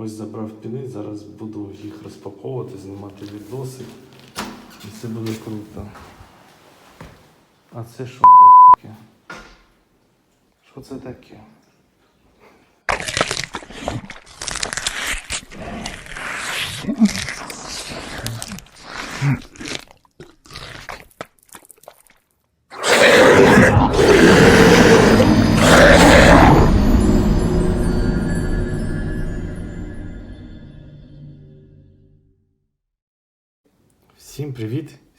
Ось забрав піни, зараз буду їх розпаковувати, знімати відоси. І це буде круто. А це що таке? Що це таке? Всім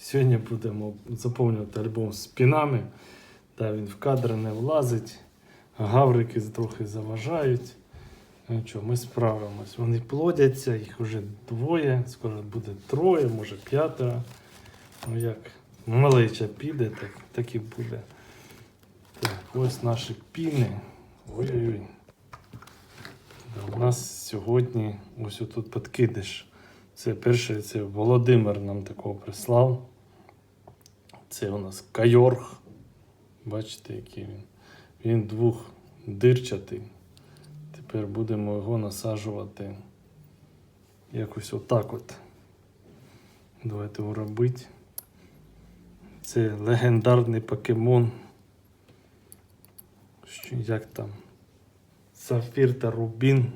Сьогодні будемо заповнювати альбом з пінами. Та він в кадр не влазить. Гаврики трохи заважають. Ну ми справимось. Вони плодяться, їх вже двоє, скоро буде троє, може п'ятеро. Ну як малеча піде, так, так і буде. Так, ось наші піни. Ой-ой-ой. У нас сьогодні ось тут підкидиш. Це перше, це Володимир нам такого прислав. Це у нас кайорг. Бачите, який він. Він двохдирчатий. Тепер будемо його насаджувати якось отак от. Давайте його робити. Це легендарний покемон. Що, як там? Сафір та Рубін.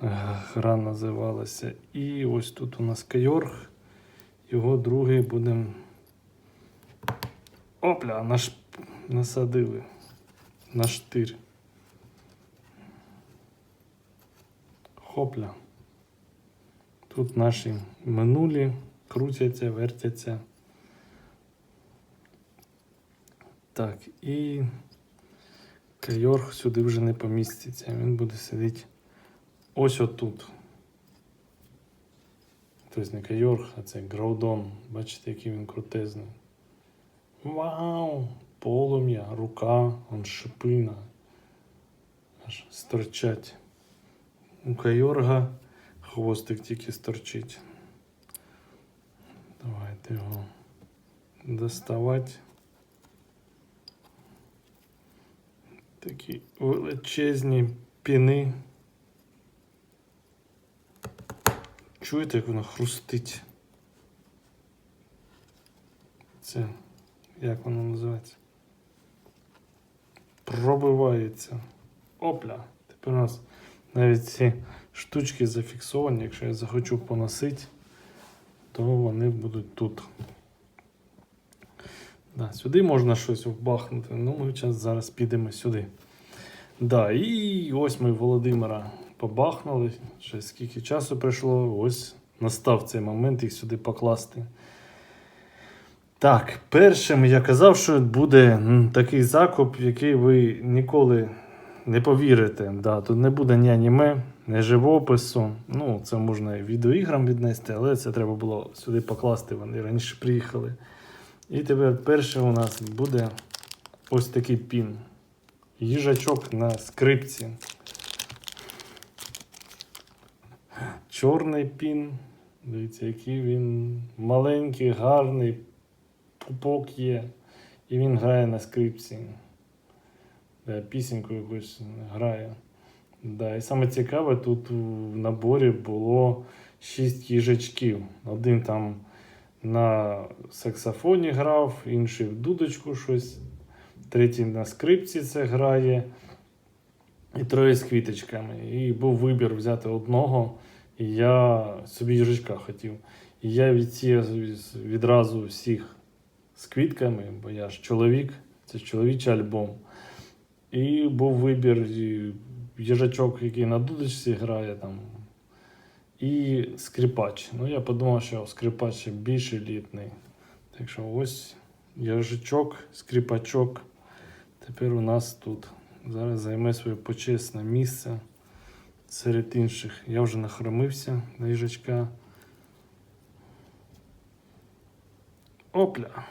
Гра називалася. І ось тут у нас Кайорг. Його другий будемо. Опля, наш насадили. На штир. Хопля. Тут наші минулі крутяться, вертяться. Так, і Кайорг сюди вже не поміститься. Він буде сидіти ось отут. Тобто не Кайорг, а це Граудон. Бачите, який він крутезний. Вау! Полум'я, рука, он шипина. Аж сторчать. У Кайорга хвостик тільки сторчить. Давайте його доставати. Такі величезні піни. Чуєте, як воно хрустить? Це як воно називається? Пробивається. Опля. Тепер у нас навіть ці штучки зафіксовані. Якщо я захочу поносити, то вони будуть тут. Да, сюди можна щось вбахнути. Ну, ми зараз, зараз підемо сюди. Да, і ось ми Володимира побахнули. Ще скільки часу пройшло, ось настав цей момент їх сюди покласти. Так, першим я казав, що буде такий закуп, який ви ніколи не повірите. Да, тут не буде ні аніме, ні живопису. Ну, це можна і відеоіграм віднести, але це треба було сюди покласти. Вони раніше приїхали. І тепер перше у нас буде ось такий пін. Їжачок на скрипці. Чорний пін. Дивіться, який він маленький, гарний, пупок є. І він грає на скрипці. Пісеньку якусь грає. Да, і саме цікаве, тут в наборі було 6 їжачків. Один там на саксофоні грав, інший в дудочку щось, третій на скрипці це грає. І троє з квіточками. І був вибір взяти одного. І я собі їжачка хотів. І я відсіяв відразу всіх з квітками, бо я ж чоловік, це чоловічий альбом. І був вибір їжачок, який на дудочці грає там. І скрипач. Ну, я подумав, що скрипач ще більш елітний. Так що ось їжачок, скрипачок. Тепер у нас тут. Зараз займе своє почесне місце серед інших. Я вже нахромився на їжачка. Опля.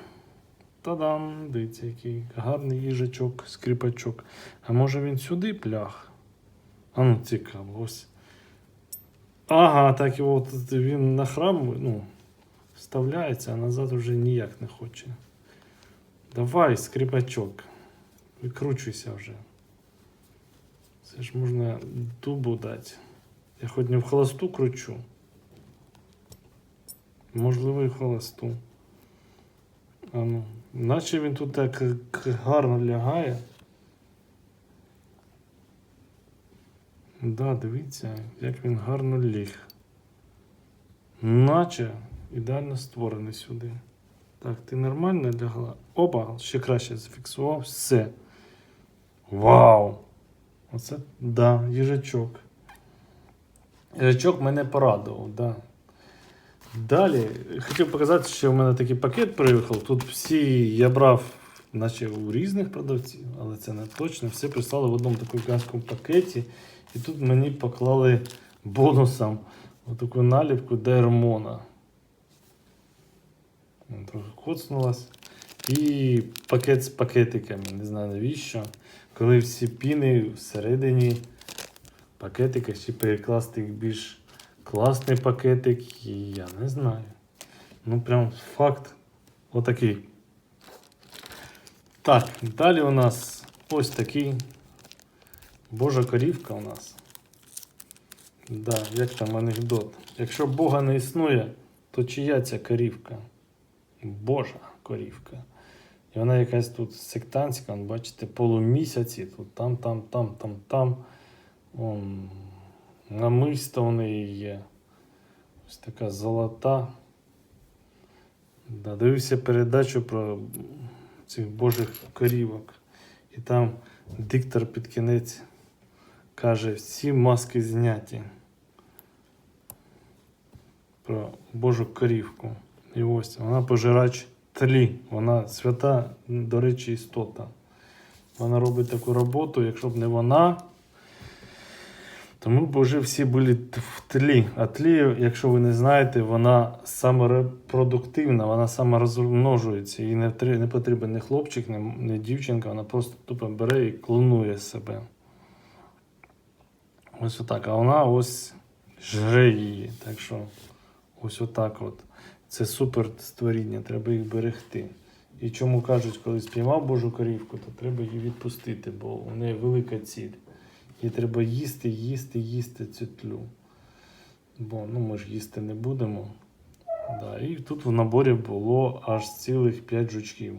Та-дам! Дивіться, який гарний їжачок, скрипачок. А може він сюди плях? А ну цікаво, ось. Ага, так і от він на храм ну, вставляється, а назад вже ніяк не хоче. Давай, скрипачок. Викручуйся вже. Це ж можна дубу дати. Я хоч не в холосту кручу. Можливо, і в холосту. А ну, наче він тут так гарно лягає. Да, дивіться, як він гарно ліг. Наче ідеально створений сюди. Так, ти нормально лягла? Опа, ще краще зафіксував. Все. Вау! Оце, да, їжачок. Їжачок мене порадував, да. Далі хотів показати, що в мене такий пакет приїхав. Тут всі я брав, наче у різних продавців, але це не точно. Все прислали в одному такому гігантському пакеті. І тут мені поклали бонусом отаку наліпку Дермона. Трохи коцнулась. І пакет з пакетиками. Не знаю навіщо. Коли всі піни всередині пакетика, ще перекласти їх більш класний пакетик, я не знаю. Ну, прям факт отакий. Так, далі у нас ось такий Божа корівка у нас. Да, як там анекдот. Якщо Бога не існує, то чия ця корівка? Божа корівка. І вона якась тут сектантська, бачите, полумісяці, тут там, там, там, там, там. Он, намисто у неї є. Ось така золота. Да, дивився передачу про цих божих корівок. І там диктор під кінець каже, всі маски зняті. Про Божу корівку. І ось вона пожирач тлі. Вона свята, до речі, істота. Вона робить таку роботу, якщо б не вона, то ми б вже всі були в тлі. А тлі, якщо ви не знаєте, вона саморепродуктивна, вона саморозмножується. Їй не, не потрібен ні хлопчик, ні, ні дівчинка, вона просто тупо бере і клонує себе. Ось отак. А вона ось жре її. Так що ось отак от. Це супер створіння, треба їх берегти. І чому кажуть, коли спіймав Божу корівку, то треба її відпустити, бо у неї велика ціль. Їй треба їсти, їсти, їсти цю тлю. Бо ну, ми ж їсти не будемо. Да. І тут в наборі було аж цілих 5 жучків.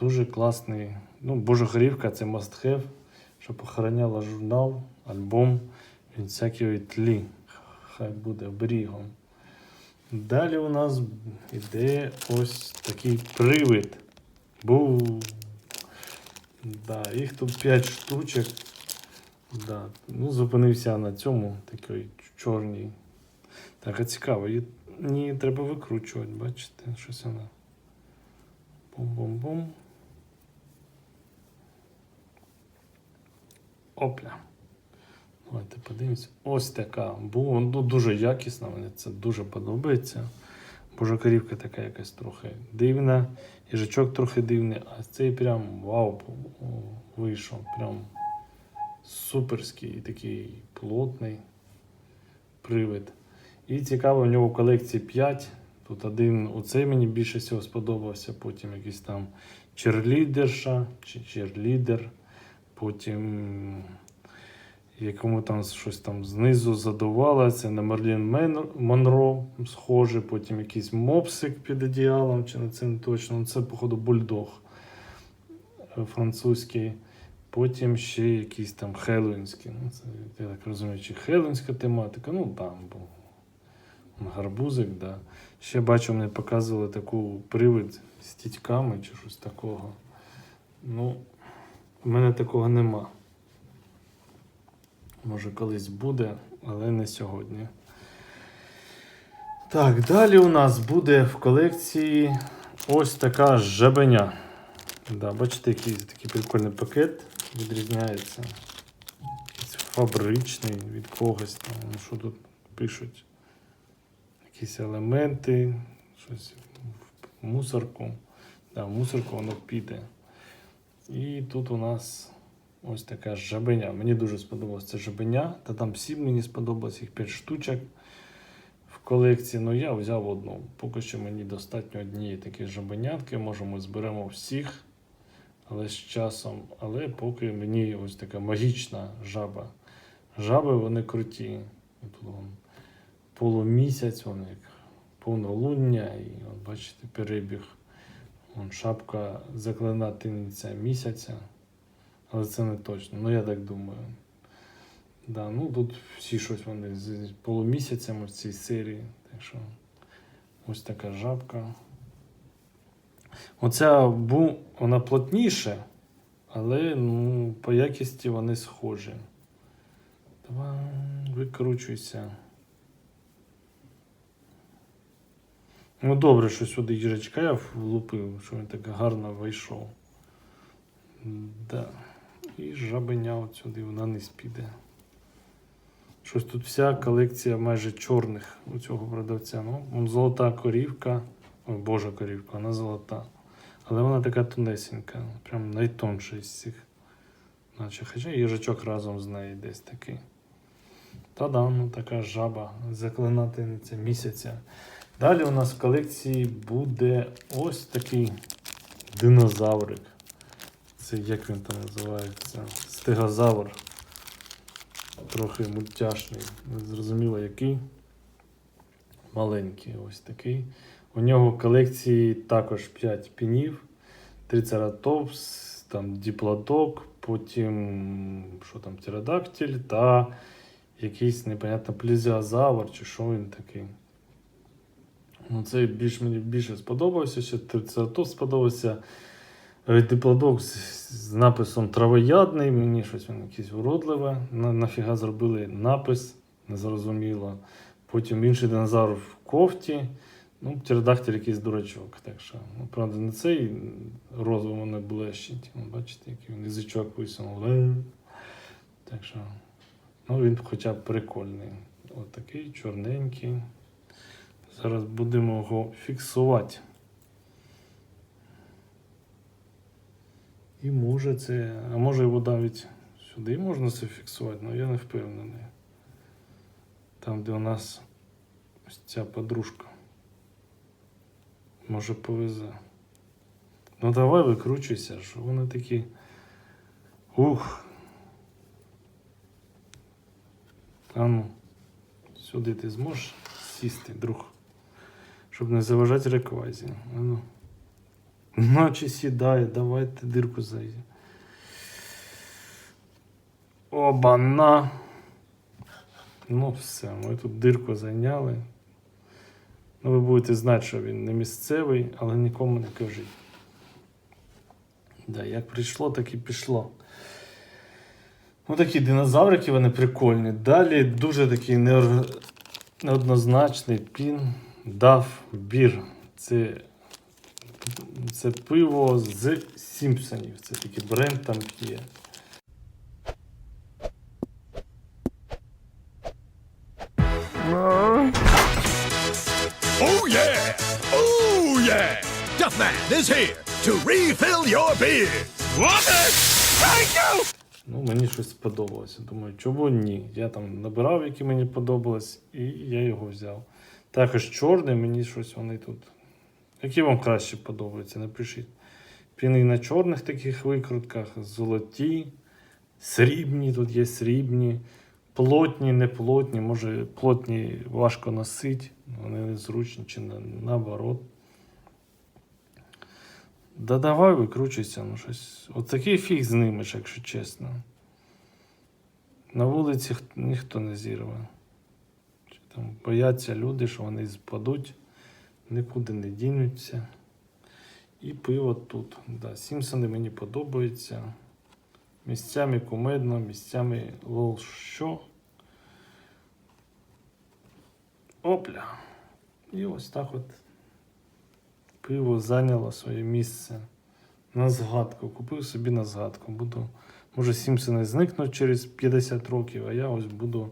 Дуже класний. Ну, Божа це must have, щоб охороняла журнал, альбом від всякої тлі. Хай буде оберігом. Далі у нас іде ось такий привид. Був. Да, їх тут 5 штучок. Да. Ну, зупинився на цьому такій чорній. Так, а цікаво. її- треба викручувати, бачите, щось вона. Бум-бум-бум. Опля. Давайте подивимось. Ось така. Бу, ну, дуже якісна, мені це дуже подобається. Божа корівка така якась трохи дивна. Їжачок трохи дивний, а цей прям вау вийшов. Прям суперський такий плотний привид. І цікаво, в нього в колекції 5. Тут один, оцей мені більше всього сподобався, потім якийсь там черлідерша чи черлідер, потім якому там щось там знизу задувало, це на Мерлін Монро схоже, потім якийсь мопсик під одіялом, чи на не точно. Ну, Це, походу, бульдог французький. Потім ще якийсь там хеллоуінський. Ну, це, я так розумію, чи хеллоуінська тематика. Ну, там був гарбузик, да. Ще бачу, мені показували таку привид з тітьками чи щось такого. Ну, в мене такого нема. Може, колись буде, але не сьогодні. Так, далі у нас буде в колекції ось така жабеня. Да, бачите, який такий прикольний пакет відрізняється. Якийсь фабричний від когось там. Ну, що тут пишуть? Якісь елементи, щось в мусорку. Да, в мусорку воно піде. І тут у нас ось така жабеня. Мені дуже сподобалося це жабеня. Та там всі мені сподобалось, їх 5 штучок в колекції. Ну я взяв одну. Поки що мені достатньо однієї такої жабенятки. Може, ми зберемо всіх, але з часом. Але поки мені ось така магічна жаба. Жаби вони круті. Тут вон полумісяць, вон як повнолуння, і от бачите, перебіг. Вон шапка заклинательниця місяця. Але це не точно. Ну я так думаю. Да, ну тут всі щось вони з полумісяцями в цій серії. Так що ось така жабка. Оця бу, вона плотніша, але ну, по якісті вони схожі. Давай, викручуйся. Ну, добре, що сюди їжачка я влупив, що він так гарно вийшов. Да. І жабеня от сюди вона не піде. Щось тут вся колекція майже чорних у цього продавця. Ну, золота корівка. Ой, божа корівка, вона золота. Але вона така тонесенька, прям найтонша із цих. Наче, хоча їжачок разом з нею десь такий. Та-да, ну така жаба, заклинательниця місяця. Далі у нас в колекції буде ось такий динозаврик. Це як він там називається? Стегозавр. Трохи мультяшний. Зрозуміло який. Маленький ось такий. У нього в колекції також 5 пінів, трицератопс, там діплодок, потім що там, птеродактиль та якийсь непонятно плезіозавр, чи що він такий. Ну, це більш, мені більше сподобався, ще трицератопс сподобався. Е, Диплодок з, з написом травоядний, мені щось він якесь уродливе. На, нафіга зробили напис, незрозуміло. Потім інший динозавр в кофті. Ну, птеродактиль якийсь дурачок. Так що, ну, правда, не цей розум не блещить. Ну, бачите, який він язичок висунув. Так що, ну, він хоча б прикольний. От чорненький. Зараз будемо його фіксувати. І може це, а може його навіть сюди можна це фіксувати, але я не впевнений. Там, де у нас ось ця подружка. Може повезе. Ну давай викручуйся, що вони такі. Ух. А ну, сюди ти зможеш сісти, друг. Щоб не заважати реквазі. А ну. Наче сідає, давайте дирку зайде. Оба-на. Ну, все, ми тут дирку зайняли. Ну, ви будете знати, що він не місцевий, але нікому не кажіть. Да, як прийшло, так і пішло. Ну, такі динозаврики, вони прикольні. Далі дуже такий неор- неоднозначний пін дав бір. Це це пиво з Сімпсонів. Це такий бренд там є. Duffman is here to refill your beers. What? Thank you! Ну, мені щось сподобалося. Думаю, чого ні? Я там набирав, які мені подобались, і я його взяв. Також чорний, мені щось вони тут. Які вам краще подобаються, напишіть. Піни на чорних таких викрутках, золоті, срібні, тут є срібні, плотні, неплотні, може плотні важко носити, вони незручні чи наоборот. Да давай викручуйся, ну щось. От такий фіг знімеш, якщо чесно. На вулиці ніхто не зірве. Чи там бояться люди, що вони спадуть, нікуди не дінуться. І пиво тут. Да, Сімпсони мені подобаються. Місцями кумедно, місцями лол що. Опля. І ось так от пиво зайняло своє місце. На згадку. Купив собі на згадку. Буду, може, Сімпсони зникнуть через 50 років, а я ось буду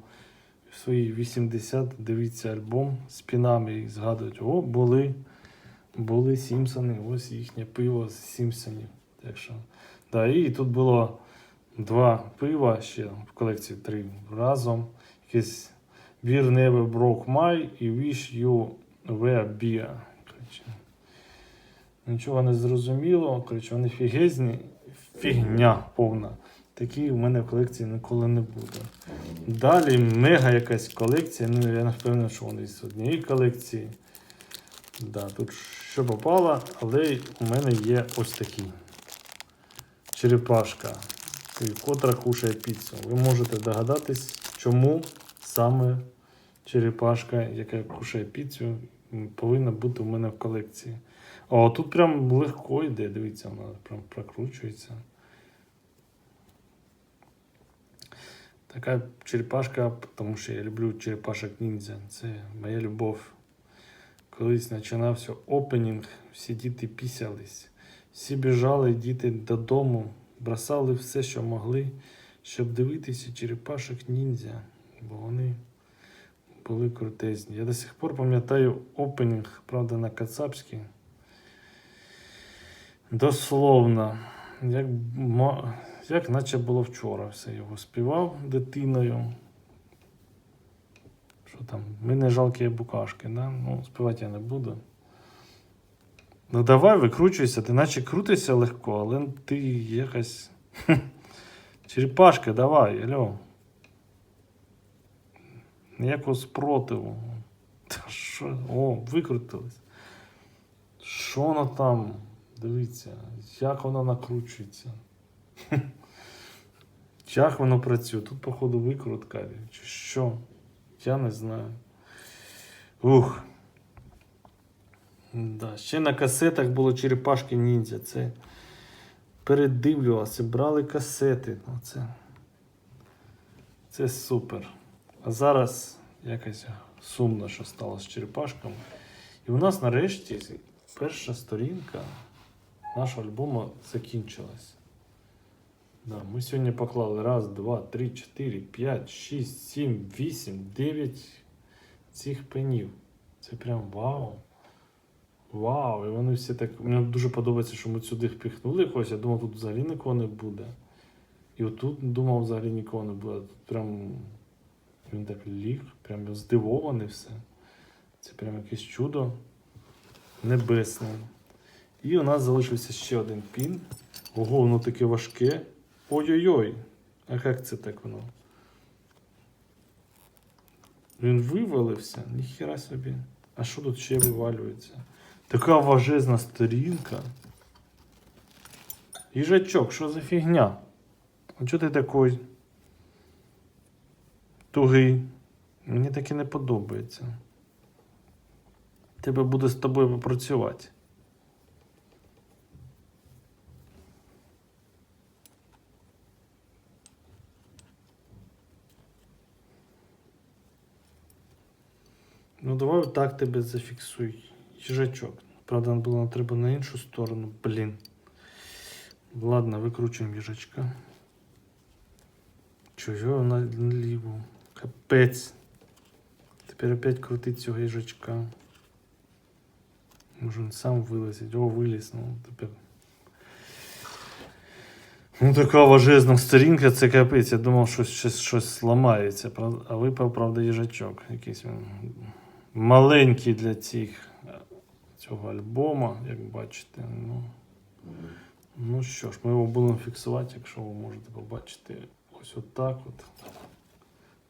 в свої 80 дивитися альбом з пінами і згадувати, о, були, були Сімпсони, ось їхнє пиво з Сімпсонів. Так що, да, і тут було два пива ще в колекції три разом. Якесь Beer Never Broke My і Wish You Were Beer. Нічого не зрозуміло, коротше, вони фігезні, фігня повна. Такий у мене в колекції ніколи не буде. Далі мега якась колекція. Ну, я не впевнений, що вони з однієї колекції. Да, тут що попало, але у мене є ось такий. Черепашка, котра кушає піцу. Ви можете догадатись, чому саме черепашка, яка кушає піцу, повинна бути у мене в колекції. О, тут прям легко йде, дивіться, вона прям прокручується. Така черепашка, тому що я люблю черепашок ніндзя. Це моя любов. Колись починався опенінг, всі діти пісялись. Всі біжали діти додому, бросали все, що могли, щоб дивитися черепашок ніндзя, бо вони були крутезні. Я до сих пор пам'ятаю опенінг, правда, на кацапській. Дословно, як, як наче було вчора, все його співав дитиною. Що там? Ми не жалкі букашки, да? ну, співати я не буду. Ну давай викручуйся, ти наче крутишся легко, але ти якась. Черепашка, давай, алло. Ніякого спротиву. Та що? О, викрутились. Що воно там? Дивіться, як воно накручується. Як воно працює? Тут, походу, викрутка. Чи що? Я не знаю. Ух. Да. Ще на касетах було черепашки ніндзя. Це передивлювалося, брали касети. Ну, це, це супер. А зараз якось сумно, що стало з черепашками. І у нас нарешті перша сторінка нашого альбому закінчилась. Да, ми сьогодні поклали раз, два, три, чотири, п'ять, шість, сім, вісім, дев'ять цих пенів. Це прям вау. Вау! І вони всі так. Мені дуже подобається, що ми сюди впіхнули якогось. Я думав, тут взагалі нікого не буде. І отут думав, взагалі нікого не буде. Тут прям він так ліг, прям здивований все. Це прям якесь чудо небесне. І у нас залишився ще один пін. Ого, воно таке важке. Ой-ой-ой. А як це так воно? Він вивалився, ніхіра собі. А що тут ще вивалюється? Така важезна сторінка. Їжачок, що за фігня? А чого ти такий тугий? Мені таке не подобається. Тебе буде з тобою попрацювати. Ну, давай так тебе зафіксуй. Їжачок. Правда, було треба на іншу сторону. Блін. Ладно, викручуємо їжачка. Чого на на ліву? Капець. Тепер опять крутить цього їжачка. Може він сам вилазить. О, виліз. Ну, тепер. Ну, така важезна сторінка, це капець. Я думав, що щось, щось ламається. А випав, правда, їжачок. Якийсь він маленький для цих е, цього альбома, як бачите. Ну, ну що ж, ми його будемо фіксувати, якщо ви можете побачити. Ось отак от.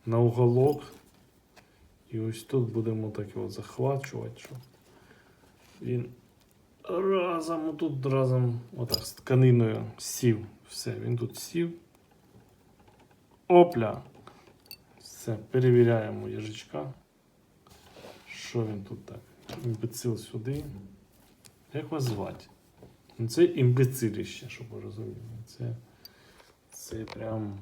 На уголок. І ось тут будемо так його захвачувати, щоб він разом, тут разом, отак, з тканиною сів. Все, він тут сів. Опля. Все, перевіряємо їжачка. Що він тут так? Імбецил сюди. Як вас звати? Ну, Це імбециліще, щоб ви розуміли. Це, це прям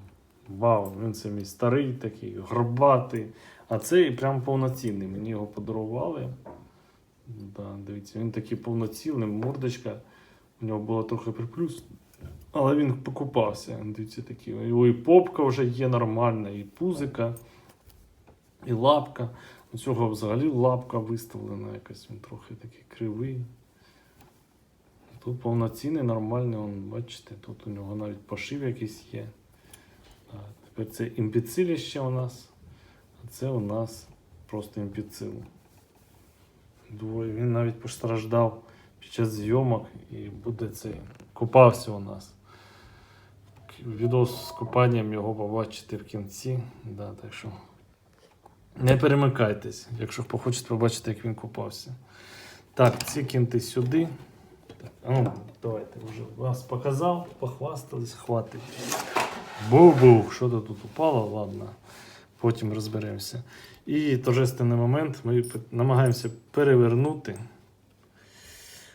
вау. Він це мій старий такий, горбатий. А цей прям повноцінний. Мені його подарували. Да, дивіться, він такий повноцінний, мордочка. У нього була трохи приплюс. Але він покупався. Дивіться, такі. Його і попка вже є нормальна, і пузика, і лапка. У цього взагалі лапка виставлена якась, він трохи такий кривий. Тут повноцінний, нормальний, он, бачите, тут у нього навіть пошив якийсь є. А, тепер це імбециліще у нас, а це у нас просто імбецил. Двоє. Він навіть постраждав під час зйомок і буде цей. Купався у нас. відео з купанням його побачите в кінці. Да, так що не перемикайтесь, якщо хочете побачити, як він купався. Так, ці кінти сюди. Так, давайте вже вас показав, похвастались, хватить. Був-був, що то тут упало, ладно. Потім розберемося. І торжественний момент ми намагаємося перевернути,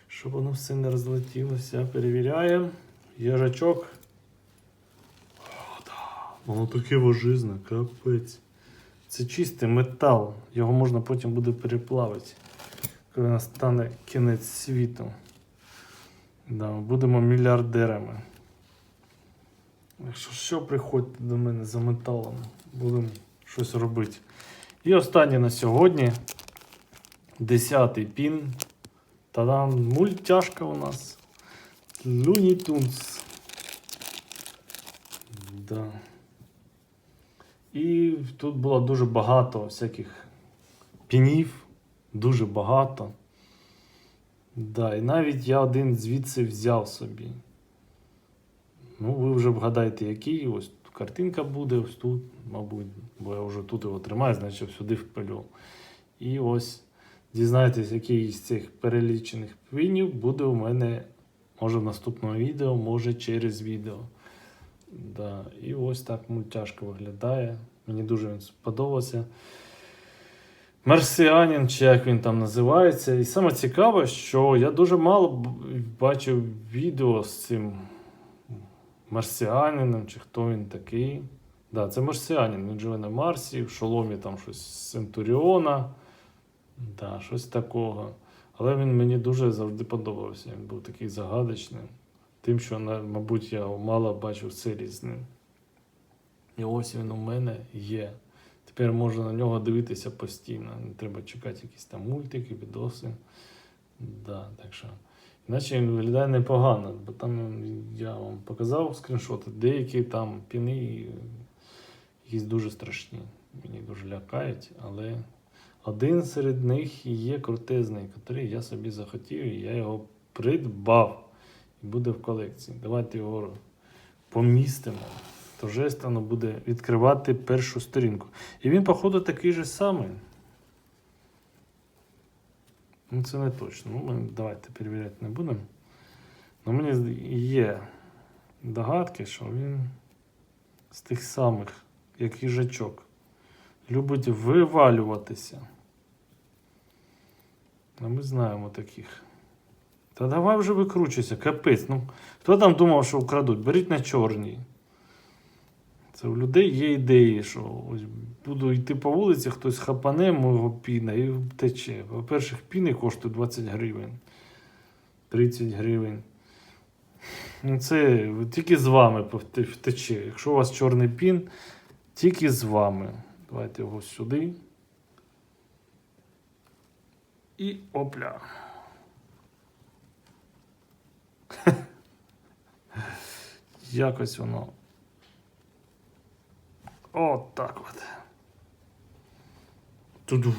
щоб воно все не розлетілося. Перевіряємо. Їжачок. О, да. Воно таке важизне, капець. Це чистий метал. Його можна потім буде переплавити, коли настане кінець світу. Да, будемо мільярдерами. Якщо що, приходьте до мене за металом, будемо щось робити. І останнє на сьогодні. Десятий пін. Та-дам, мультяшка у нас. Looney Tunes. Да. І тут було дуже багато всяких пінів, дуже багато. Да, і навіть я один звідси взяв собі. Ну, ви вже вгадаєте, який. Ось картинка буде, ось тут, мабуть, бо я вже тут його тримаю, значить сюди впилю. І ось дізнаєтесь, який з цих перелічених пінів буде у мене, може в наступному відео, може через відео. Да. І ось так мультяшка виглядає. Мені дуже він сподобався. Марсіанін, чи як він там називається. І саме цікаве, що я дуже мало бачив відео з цим марсіанином, чи хто він такий. Да, це марсіанин, він живе на Марсі, в шоломі там щось з Центуріона. Да, щось такого. Але він мені дуже завжди подобався. Він був такий загадочний. Тим, що, мабуть, я мало бачив серії з ним. І ось він у мене є. Тепер можна на нього дивитися постійно. Не треба чекати якісь там мультики, відоси. Да, так що. Іначе він виглядає непогано, бо там я вам показав скріншоти, деякі там піни якісь дуже страшні. Мені дуже лякають, але один серед них є крутезний, який я собі захотів, і я його придбав. І буде в колекції. Давайте його помістимо. Торжественно буде відкривати першу сторінку. І він, походу, такий же самий. Ну, це не точно. Ну, ми давайте перевіряти не будемо. Ну, мені є догадки, що він з тих самих, як їжачок. Любить вивалюватися. А ми знаємо таких. Та давай вже викручуйся, капець. Ну, хто там думав, що вкрадуть? Беріть на чорній. Це у людей є ідеї, що ось буду йти по вулиці, хтось хапане мого піна і втече. По-перше, піни коштують 20 гривень, 30 гривень. Ну, це тільки з вами втече. Якщо у вас чорний пін, тільки з вами. Давайте його сюди. І опля. Якось воно. От так от. Туду.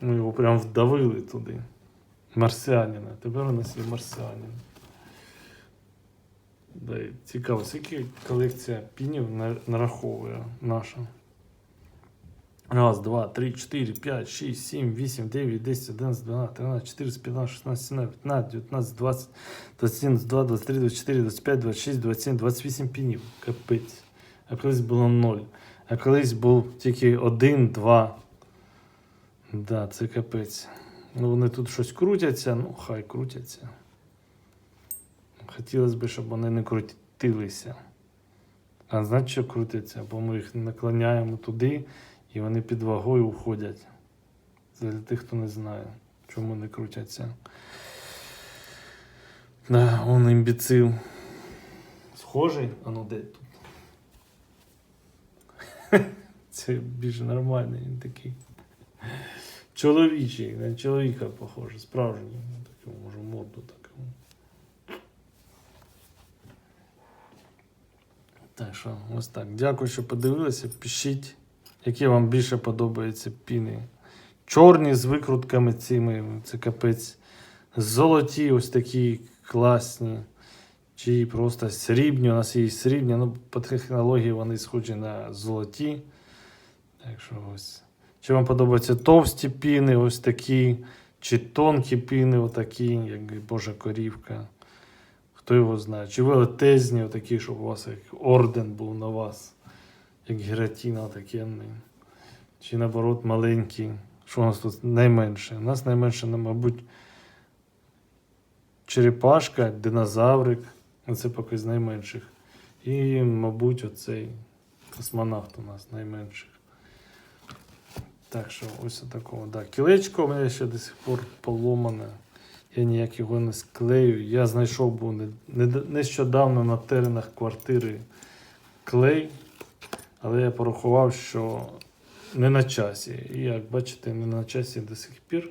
Ми його прям вдавили туди. Марсіанина. Тепер у нас є марсіанин. Да, цікаво, скільки колекція пінів нараховує наша. Раз, два, три, чотири, п'ять, шість, сім, вісім, дев'ять, десять, одинадцять, дванадцять, тринадцять, чотирнадцять, п'ятнадцять, шістнадцять, сімнадцять, п'ятнадцять, дев'ятнадцять, двадцять, двадцять один, двадцять два, двадцять три, двадцять чотири, двадцять п'ять, двадцять шість, двадцять сім, двадцять вісім пінів. Капець. А колись було ноль. А колись був тільки один, два. Да, це капець. Ну, вони тут щось крутяться, ну хай крутяться. Хотілося б, щоб вони не крутилися. А знаєте, що крутяться? Бо ми їх наклоняємо туди, і вони під вагою уходять. Це для тих, хто не знає, чому не крутяться. Да, он імбіцил. Схожий? А ну де тут? Це більш нормальний, він такий. Чоловічий, на чоловіка похоже, справжній. Такий, може, морду таку. Так що, ось так. Дякую, що подивилися. Пишіть, які вам більше подобаються піни. Чорні з викрутками цими, це капець. Золоті, ось такі класні. чи просто срібні. У нас є срібні, ну по технології вони схожі на золоті. Так що ось. Чи вам подобаються товсті піни, ось такі, чи тонкі піни, отакі, як Божа корівка. Хто його знає? Чи велетезні, отакі, щоб у вас як орден був на вас, як гіратіна такенний. Чи наоборот маленькі. Що у нас тут найменше? У нас найменше, ну, мабуть, черепашка, динозаврик. Ну, Це поки з найменших. І, мабуть, оцей космонавт у нас найменших. Так що ось такого. Да. Кілечко у мене ще до сих пор поломане. Я ніяк його не склею. Я знайшов був не, не, нещодавно на теренах квартири клей, але я порахував, що не на часі. І як бачите, не на часі до сих пір.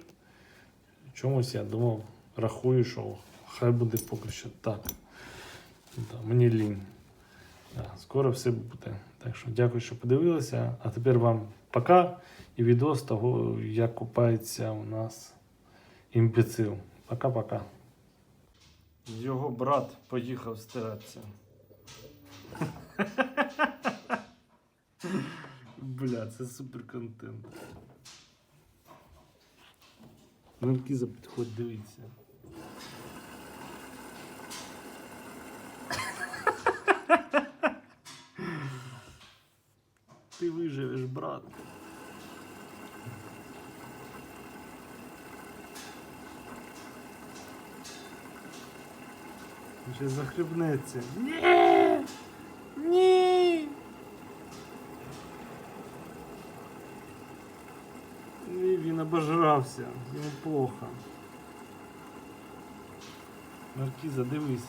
Чомусь я думав, рахую, що хай буде поки що так. Да, мені лінь. Да, скоро все буде. Так що дякую, що подивилися. А тепер вам пока і відео з того, як купається у нас імбецил. Пока-пока. Його брат поїхав стиратися. Бля, це супер контент. Маркіза підходь, дивіться. Ти виживеш, брат. Ще захлебнеться. Ні! Ні! Ні, він обожрався. Йому плохо. Маркіза, дивись.